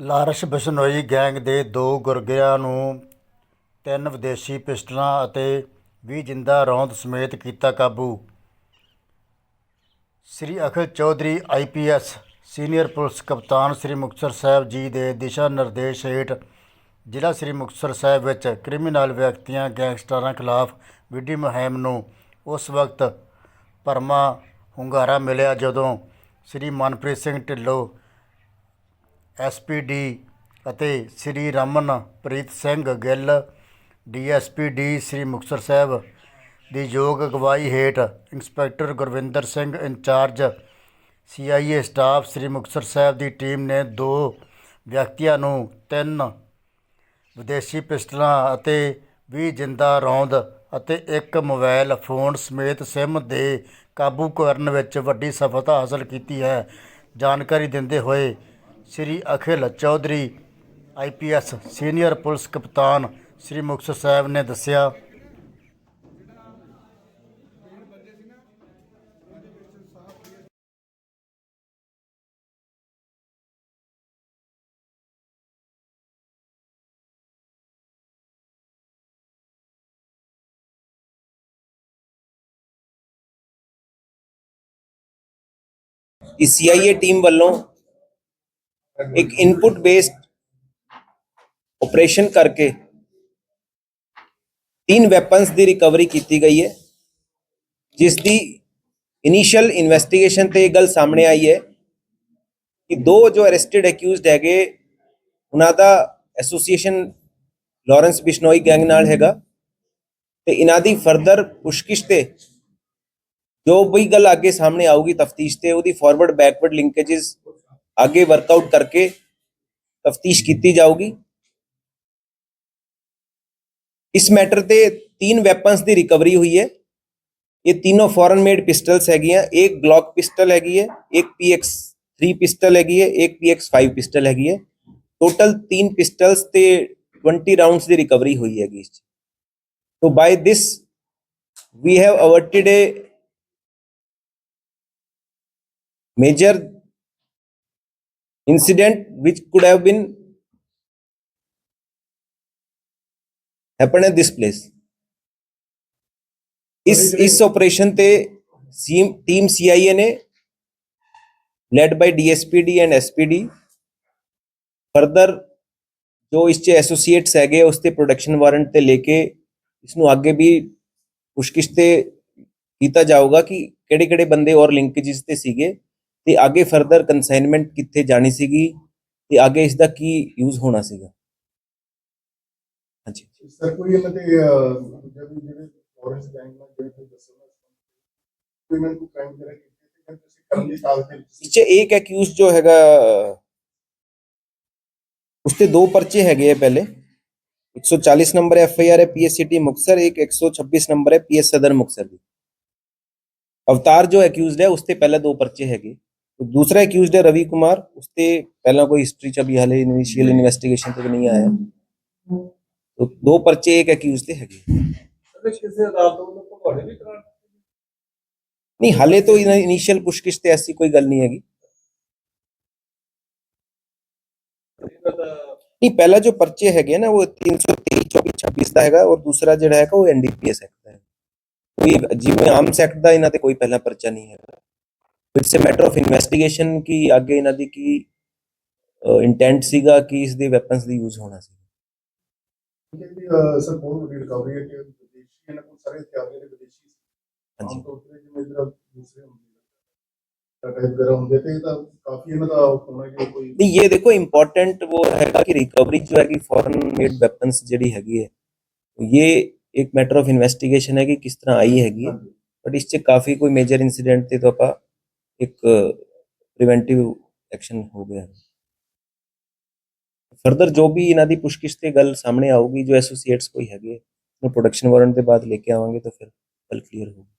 ਲਾਰਸ਼ Bishnoi gang ਦੇ ਦੋ ਗੁਰਗਿਆਂ ਨੂੰ ਤਿੰਨ ਵਿਦੇਸ਼ੀ ਪਿਸਟਲਾਂ ਅਤੇ 20 ਜਿੰਦਾ ਰੌਂਦ ਸਮੇਤ ਕੀਤਾ ਕਾਬੂ। Shri Akhil Chaudhary IPS senior police ਕਪਤਾਨ ਸ੍ਰੀ ਮੁਕਤਸਰ ਸਾਹਿਬ ਜੀ ਦੇ ਦਿਸ਼ਾ ਨਿਰਦੇਸ਼ ਹੇਠ ਜ਼ਿਲ੍ਹਾ ਸ੍ਰੀ ਮੁਕਤਸਰ ਸਾਹਿਬ ਵਿੱਚ ਕ੍ਰਿਮੀਨਲ ਵਿਅਕਤੀਆਂ ਗੈਂਗਸਟਰਾਂ ਖਿਲਾਫ ਵਿੱਢੀ ਮੁਹਿੰਮ ਨੂੰ ਉਸ ਵਕਤ ਭਰਮਾ ਹੁੰਗਾਰਾ ਮਿਲਿਆ ਜਦੋਂ ਸ੍ਰੀ ਮਨਪ੍ਰੀਤ ਸਿੰਘ ਢਿੱਲੋਂ ਐਸਪੀਡੀ ਅਤੇ ਸ੍ਰੀ ਰਮਨਪ੍ਰੀਤ ਸਿੰਘ ਗਿੱਲ ਡੀਐਸਪੀਡੀ ਸ੍ਰੀ ਮੁਕਤਸਰ ਸਾਹਿਬ ਦੀ ਯੋਗ ਅਗਵਾਈ ਹੇਠ inspector Gurvinder Singh incharge CIA staff Shri Muktsar Sahib ਦੀ ਟੀਮ ਨੇ ਦੋ ਵਿਅਕਤੀਆਂ ਨੂੰ ਤਿੰਨ ਵਿਦੇਸ਼ੀ ਪਿਸਟਲਾਂ ਅਤੇ 20 ਜਿੰਦਾ ਰੌਂਦ ਅਤੇ ਇੱਕ ਮੋਬਾਈਲ ਫੋਨ ਸਮੇਤ ਸਿਮ ਦੇ ਕਾਬੂ ਕਰਨ ਵਿੱਚ ਵੱਡੀ ਸਫਲਤਾ ਹਾਸਲ ਕੀਤੀ ਹੈ। ਜਾਣਕਾਰੀ ਦਿੰਦੇ ਹੋਏ Shri Akhil Chaudhary IPS senior police ਕਪਤਾਨ ਸ੍ਰੀ ਮੁਕਤਸਰ ਸਾਹਿਬ ਨੇ ਦੱਸਿਆ ਇਸ ਸੀਆਈਏ ਟੀਮ ਵੱਲੋਂ ਇੱਕ ਇਨਪੁਟ ਬੇਸਡ ਆਪਰੇਸ਼ਨ ਕਰਕੇ ਤਿੰਨ ਵੈਪਨਸ ਦੀ ਰਿਕਵਰੀ ਕੀਤੀ ਗਈ ਹੈ, ਜਿਸ ਦੀ ਇਨੀਸ਼ੀਅਲ ਇਨਵੈਸਟੀਗੇਸ਼ਨ ਤੇ ਇਹ ਗੱਲ ਸਾਹਮਣੇ ਆਈ ਹੈ ਕਿ ਦੋ ਜੋ ਅਰੈਸਟਡ ਅਕਿਊਜ਼ਡ ਹੈਗੇ, ਉਹਨਾਂ ਦਾ ਐਸੋਸੀਏਸ਼ਨ ਲਾਰੈਂਸ ਬਿਸ਼ਨੋਈ ਗੈਂਗ ਨਾਲ ਹੈਗਾ ਤੇ ਇਹਨਾਂ ਦੀ ਫਰਦਰ ਪੁਸ਼ਕਿਸ਼ ਤੇ ਜੋ ਵੀ ਗੱਲ ਅੱਗੇ ਸਾਹਮਣੇ ਆਊਗੀ ਤਫਤੀਸ਼ ਤੇ ਉਹਦੀ ਫਾਰਵਰਡ ਬੈਕਵਰਡ ਲਿੰਕੇजेस ਅੱਗੇ ਵਰਕਆਊਟ ਕਰਕੇ ਤਫਤੀਸ਼ ਕੀਤੀ ਜਾਊਗੀ। ਇਸ ਮੈਟਰ ਤੇ ਤਿੰਨ ਵੈਪਨਸ ਦੀ ਰਿਕਵਰੀ ਹੋਈ ਹੈ। ਇਹ तीनों ਫੋਰਨ ਮੇਡ ਪਿਸਟਲਸ ਹੈਗੀਆਂ। ਇੱਕ ਗਲੌਕ ਪਿਸਟਲ ਹੈਗੀ ਹੈ ਇੱਕ ਪੀਐਕਸ PX3 ਪਿਸਟਲ ਹੈਗੀ ਹੈ ਇੱਕ PX5 ਪਿਸਟਲ ਹੈਗੀ ਹੈ। ਟੋਟਲ ਤਿੰਨ ਪਿਸਟਲਸ ਤੇ 20 ਰਾਉਂਡਸ ਦੀ ਰਿਕਵਰੀ ਹੋਈ ਹੈਗੀ ਇਸ 'ਚ। So by this, we have averted a major incident which could have been happened at this place. ਇਸ ਇਸ ਆਪਰੇਸ਼ਨ ਤੇ ਟੀਮ ਸੀਆਈਏ ਨੇ led by DSPD and SPD further ਜੋ ਇਸ ਚ ਐਸੋਸੀਏਟਸ ਹੈਗੇ ਉਸ ਤੇ ਪ੍ਰੋਡਕਸ਼ਨ ਵਾਰੰਟ ਤੇ ਲੈ ਕੇ ਇਸ ਨੂੰ ਅੱਗੇ ਵੀ ਪੁਸ਼ਕਿਸ਼ ਤੇ ਕੀਤਾ ਜਾਊਗਾ ਕਿ ਕਿਹੜੇ ਕਿਹੜੇ ਬੰਦੇ ਔਰ ਲਿੰਕੇजेस ਤੇ ਸੀਗੇ ਤੇ ਅੱਗੇ ਫਰਦਰ ਕਨਸਾਈਨਮੈਂਟ ਕਿੱਥੇ ਜਾਣੀ ਸੀਗੀ ਤੇ ਅੱਗੇ ਇਸ ਦਾ ਕੀ ਯੂਜ਼ ਹੋਣਾ ਸੀਗਾ? ਹਾਂਜੀ। ਸਰ ਕੋਈ ਇਹਨਾਂ ਦੇ ਅਹ, ਜਿਹੜੇ ਫੋਰੈਂਸ ਬੈਂਕ ਨਾਲ ਜਿਹੜੇ ਤੁਸੀਂ ਦੱਸੋ ਕੋਈ ਇਹਨਾਂ ਨੂੰ ਕ੍ਰਾਈਮ ਕਰਿਆ ਕੀਤੀ ਤੇ ਤੁਸੀਂ ਕਰਨ ਦੀ ਕਾਲ ਤੇ? ਇਸ ਚ ਇੱਕ ਐਕਿਊਜ਼ ਜੋ ਹੈਗਾ ਉਸ ਤੇ ਦੋ ਪਰਚੇ ਹੈਗੇ ਆ ਪਹਿਲੇ। 140 ਨੰਬਰ ਐਫ ਆਈ ਆਰ ਹੈ ਪੀਐਸਸੀਟੀ ਮੁਕਸਰ ਇੱਕ 126 ਨੰਬਰ ਹੈ ਪੀਐਸ ਸਦਰ ਮੁਕਸਰ ਦੀ। ਅਵਤਾਰ ਜੋ ਐਕਿਊਜ਼ਡ ਹੈ ਉਸ ਤੇ ਪਹਿਲਾਂ ਦੋ ਪਰਚੇ ਹੈਗੇ। ਤੇ ਦੂਸਰਾ ਐਕਿਊਜ਼ਡ ਹੈ ਰਵੀ ਕੁਮਾਰ ਉਸ ਪਹਿਲਾਂ ਕੋਈ ਹਿਸਟਰੀ ਚ ਵੀ ਹਲੇ ਇਨੀਸ਼ੀਅਲ ਇਨਵੈਸਟੀਗੇਸ਼ਨ ਤੱਕ ਨਹੀਂ ਆਇਆ ਤੋ ਦੋ ਪਰਚੇ ਇੱਕ ਐਕਿਊਜ਼ ਤੇ ਹੈਗੇ ਨਹੀਂ ਹਲੇ ਤੋਂ ਇਨੀਸ਼ੀਅਲ ਪੁਸ਼ਕਿਸ਼ ਤੇ ਐਸੀ ਕੋਈ ਗੱਲ ਨਹੀਂ ਹੈਗੀ ਨਹੀਂ ਪਹਿਲਾ ਜੋ ਪਰਚੇ ਹੈਗੇ ਨਾ ਉਹ 323 24 ਦਾ ਹੈਗਾ ਔਰ ਦੂਸਰਾ ਜਿਹੜਾ ਹੈਗਾ ਉਹ ਐਨਡੀਪੀਐਸ ਐਕਟ ਦਾ ਹੈ ਕੋਈ ਜਿਵੇਂ ਆਮ ਸੈਕਟ ਦਾ ਇਹਨਾਂ ਤੇ ਕੋਈ ਪਹਿਲਾ ਪਰਚਾ ਨਹੀਂ ਹੈਗਾ it's a matter of investigation ਕਿ ਅੱਗੇ ਇਹਨਾਂ ਦੀ ਕੀ ਇੰਟੈਂਟ ਸੀਗਾ ਕਿ ਇਸ ਦੇ ਵੈਪਨਸ ਦੀ ਯੂਜ਼ ਹੋਣਾ ਸੀ ਕਿ ਸਰ ਬਹੁਤ ਵੱਡੀ ਰਿਕਵਰੀ ਹੈ ਕਿ ਵਿਦੇਸ਼ੀ ਇਹਨਾਂ ਕੋਲ ਸਾਰੇ ਹਥਿਆਰ ਜਿਹੜੇ ਵਿਦੇਸ਼ੀ ਸੀ ਹਾਂਜੀ ਆਮ ਤੌਰ ਤੇ ਜਿਵੇਂ ਇਧਰ ਦੂਸਰੇ ਹੁੰਦੇ ਟਾਈਪ ਵਗੈਰਾ ਹੁੰਦੇ ਤੇ ਇਹ ਤਾਂ ਕਾਫੀ ਇਹਨਾਂ ਦਾ ਹੋਣਾ ਕਿ ਕੋਈ नहीं ये देखो इम्पोर्टेंट वो हैगा कि रिकवरी जो है कि फॉरेन मेड वेपन्स ਜਿਹੜੀ ਹੈਗੀ ਹੈ ये एक मैटर ऑफ इन्वेस्टिगेशन है कि किस तरह आई हैगी ਬਟ ਇਸ ਚ ਕਾਫੀ ਕੋਈ ਮੇਜਰ ਇਨਸੀਡੈਂਟ ਤੇ ਤਾਂ ਆਪਾਂ ਇੱਕ ਪ੍ਰੀਵੈਂਟਿਵ ਐਕਸ਼ਨ ਹੋ ਗਿਆ। ਫਰਦਰ ਜੋ ਵੀ ਇਹਨਾਂ ਦੀ ਪੁਸ਼ਕਿਸ਼ ਤੇ ਗੱਲ ਸਾਹਮਣੇ ਆਊਗੀ, ਜੋ ਐਸੋਸੀਏਟਸ ਕੋਈ ਹੈਗੇ ਨੂੰ ਪ੍ਰੋਡਕਸ਼ਨ ਵਾਰੰਟ ਦੇ ਬਾਅਦ ਲੈ ਕੇ ਆਵਾਂਗੇ, ਤਾਂ ਫਿਰ ਗੱਲ ਕਲੀਅਰ ਹੋਊਗੀ।